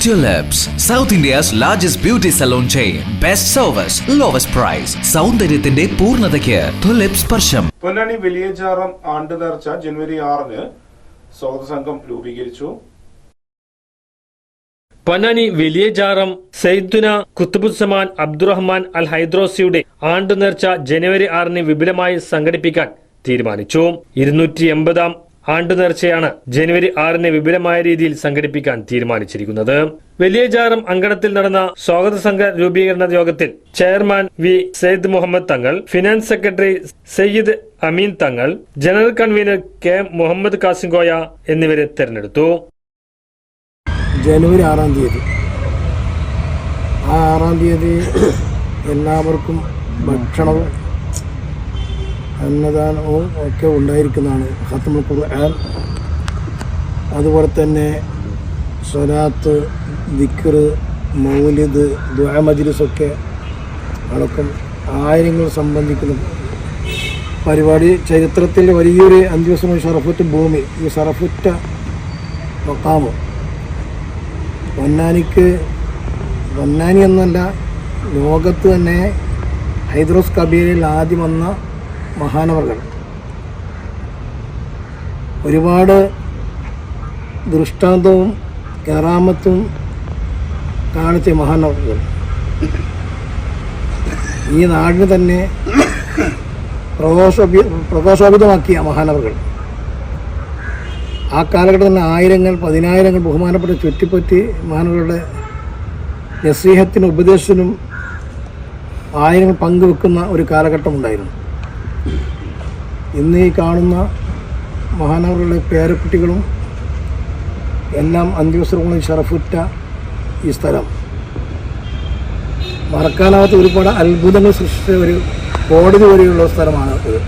Tulips, South India's largest beauty salon chain. Best service, lowest price. സൗന്ദര്യത്തിന്റെ പൂർണതയ്ക്ക് tulip സ്പർശം പൊന്നാനി വലിയചാറം ആണ്ട് നേർച്ച ജനുവരി ആറിന് സ്വാഗത സംഘം രൂപീകരിച്ചു പൊന്നാനി വലിയ ജാറം സൈദുന കുത്തുബുസമാൻ അബ്ദുറഹ്മാൻ അൽ ഹൈദ്രോസിയുടെ ആണ്ടു നേർച്ച ജനുവരി ആറിന് വിപുലമായി സംഘടിപ്പിക്കാൻ തീരുമാനിച്ചു ഇരുന്നൂറ്റി എൺപതാം ആണ്ടു നേർച്ചയാണ് ജനുവരി ആറിന് വിപുലമായ രീതിയിൽ സംഘടിപ്പിക്കാൻ തീരുമാനിച്ചിരിക്കുന്നത്. വലിയ ജാറം അങ്കണത്തിൽ നടന്ന സ്വാഗത സംഘ രൂപീകരണ യോഗത്തിൽ ചെയർമാൻ വി സെയ്ദ് മുഹമ്മദ് തങ്ങൾ finance secretary Sayyid Ameen Thangal general convener K Muhammad കാസിംഗോയ എന്നിവരെ തെരഞ്ഞെടുത്തു. ജനുവരി ആറാം തീയതി. ആ ആറാം തീയതി എല്ലാവർക്കും ഭക്ഷണവും അന്നദാനവും ഒക്കെ ഉണ്ടായിരിക്കുന്നതാണ്. ഖത്തമുൽ ഖുർആൻ. അതുപോലെ തന്നെ സ്വലാത്ത് ദിക്ർ മൗലിദ് ദുആ മജ്ലിസൊക്കെ അടക്കം ആയിരങ്ങൾ സംബന്ധിക്കുന്ന പരിപാടി. ചരിത്രത്തിൽ വലിയൊരു അഞ്ച് ദിവസം ഷറഫുറ്റ് ഭൂമി ഈ ഷറഫുറ്റ മക്കാമ് പൊന്നാനിക്ക് പൊന്നാനി എന്നല്ല ലോകത്ത് തന്നെ ഹൈദ്രോസ് കബീരയിൽ ആദ്യം വന്ന മഹാനവർകൾ ഒരുപാട് ദൃഷ്ടാന്തവും കറാമത്തും കാണിച്ച മഹാനവർകൾ ഈ നാടിന് തന്നെ പ്രകാശോപി പ്രകാശോപിതമാക്കിയ മഹാനവർകൾ ആ കാലഘട്ടത്തിൽ തന്നെ ആയിരങ്ങൾ പതിനായിരങ്ങൾ ബഹുമാനപ്പെട്ട ചുറ്റിപ്പറ്റി മഹാനവരുടെ നസീഹത്തിനും ഉപദേശത്തിനും ആയിരങ്ങൾ പങ്കുവെക്കുന്ന ഒരു കാലഘട്ടം ഉണ്ടായിരുന്നു ഇന്ന് ഈ കാണുന്ന മഹാനവരുടെ പേരക്കുട്ടികളും എല്ലാം അന്ത്യവസ്ത്രങ്ങളും ഷറഫുറ്റ ഈ സ്ഥലം. മറക്കാനാവാത്ത ഒരുപാട് അത്ഭുതങ്ങൾ സൃഷ്ടിച്ച ഒരു കോടതി വരെയുള്ള സ്ഥലമാണ് ഇത്